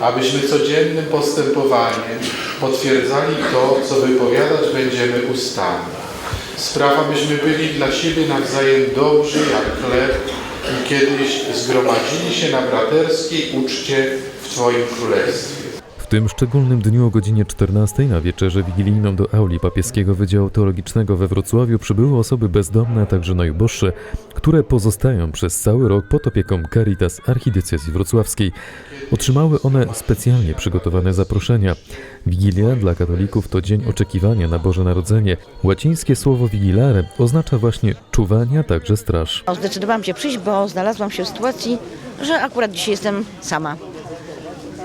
abyśmy codziennym postępowaniem potwierdzali to, co wypowiadać będziemy ustami. Spraw, abyśmy byli dla siebie nawzajem dobrzy jak chleb i kiedyś zgromadzili się na braterskiej uczcie w Twoim Królestwie. Tym szczególnym dniu o godzinie 14 na wieczerzę wigilijną do auli papieskiego Wydziału Teologicznego we Wrocławiu przybyły osoby bezdomne, a także najuboższe, które pozostają przez cały rok pod opieką Caritas Archidiecezji Wrocławskiej. Otrzymały one specjalnie przygotowane zaproszenia. Wigilia dla katolików to dzień oczekiwania na Boże Narodzenie. Łacińskie słowo vigilare oznacza właśnie czuwanie, a także straż. Zdecydowałam się przyjść, bo znalazłam się w sytuacji, że akurat dzisiaj jestem sama.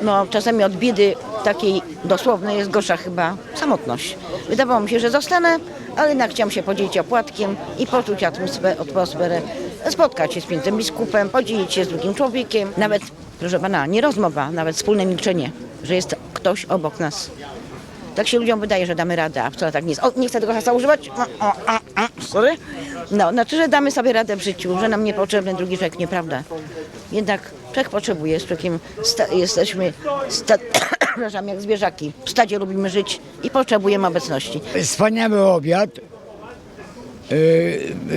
No, czasami od biedy takiej dosłownej jest gorsza chyba samotność. Wydawało mi się, że zostanę, ale jednak chciałam się podzielić opłatkiem i poczuć atmosferę, spotkać się z pięknym biskupem, podzielić się z drugim człowiekiem. Nawet, proszę pana, nie rozmowa, nawet wspólne milczenie, że jest ktoś obok nas. Tak się ludziom wydaje, że damy radę, a wcale tak nie jest. O, nie chcę tego hasła używać. O, o, o, sorry. No, znaczy, że damy sobie radę w życiu, że nam niepotrzebny drugi człowiek, nieprawda. Jednak człowiek potrzebuje, z człowiekiem sta- jesteśmy, sta- przepraszam, jak zwierzaki. W stadzie lubimy żyć i potrzebujemy obecności. Wspaniały obiad. Yy,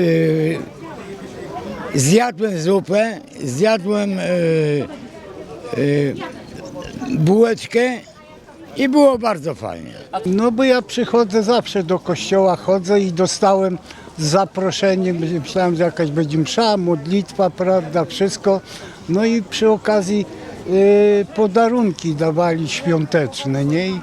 yy, zjadłem zupę, zjadłem yy, yy, bułeczkę i było bardzo fajnie. No bo ja przychodzę zawsze do kościoła, chodzę i dostałem zaproszenie, myślałem, że jakaś będzie msza, modlitwa, prawda, wszystko. No i przy okazji y, podarunki dawali świąteczne, nie? I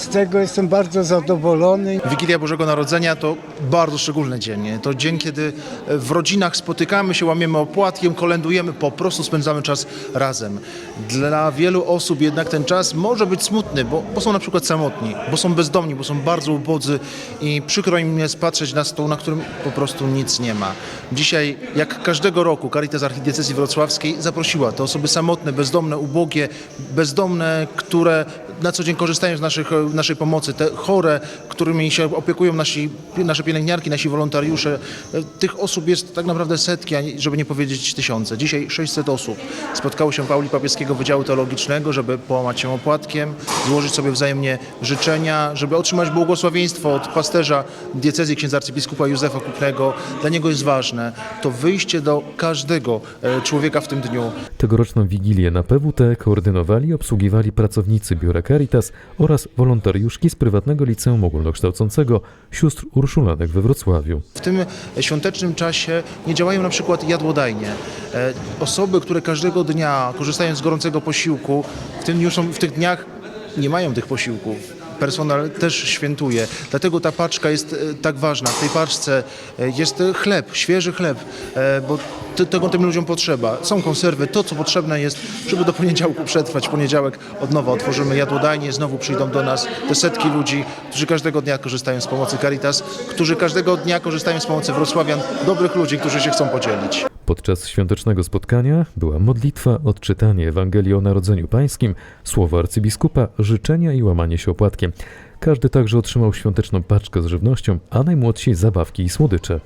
z tego jestem bardzo zadowolony. Wigilia Bożego Narodzenia to bardzo szczególny dzień. To dzień, kiedy w rodzinach spotykamy się, łamiemy opłatkiem, kolędujemy, po prostu spędzamy czas razem. Dla wielu osób jednak ten czas może być smutny, bo, bo są na przykład samotni, bo są bezdomni, bo są bardzo ubodzy i przykro im jest patrzeć na stół, na którym po prostu nic nie ma. Dzisiaj, jak każdego roku, Caritas Archidiecezji Wrocławskiej zaprosiła te osoby samotne, bezdomne, ubogie, bezdomne, które na co dzień korzystają z naszych, naszej pomocy, te chore, którymi się opiekują nasi, nasze pielęgniarki, nasi wolontariusze. Tych osób jest tak naprawdę setki, żeby nie powiedzieć tysiące. Dzisiaj 600 osób spotkało się w auli papieskiego Wydziału Teologicznego, żeby połamać się opłatkiem, złożyć sobie wzajemnie życzenia, żeby otrzymać błogosławieństwo od pasterza diecezji księdza arcybiskupa Józefa Kupnego. Dla niego jest ważne to wyjście do każdego e, człowieka w tym dniu. Tegoroczną wigilię na PWT koordynowali i obsługiwali pracownicy biura Caritas oraz wolontariuszki z prywatnego liceum ogólnokształcącego sióstr Urszulanek we Wrocławiu. W tym świątecznym czasie nie działają na przykład jadłodajnie. E, Osoby, które każdego dnia korzystają z gorącego posiłku, w, tym dniu są, w tych dniach nie mają tych posiłków. Personel też świętuje, dlatego ta paczka jest e, tak ważna. W tej paczce e, jest e, chleb, świeży chleb, bo te- tego tym ludziom potrzeba. Są konserwy, to co potrzebne jest, żeby do poniedziałku przetrwać. Poniedziałek od nowa otworzymy jadłodajnie, znowu przyjdą do nas te setki ludzi, którzy każdego dnia korzystają z pomocy Caritas, którzy każdego dnia korzystają z pomocy Wrocławian, dobrych ludzi, którzy się chcą podzielić. Podczas świątecznego spotkania była modlitwa, odczytanie Ewangelii o Narodzeniu Pańskim, słowo arcybiskupa, życzenia i łamanie się opłatkiem. Każdy także otrzymał świąteczną paczkę z żywnością, a najmłodsi zabawki i słodycze.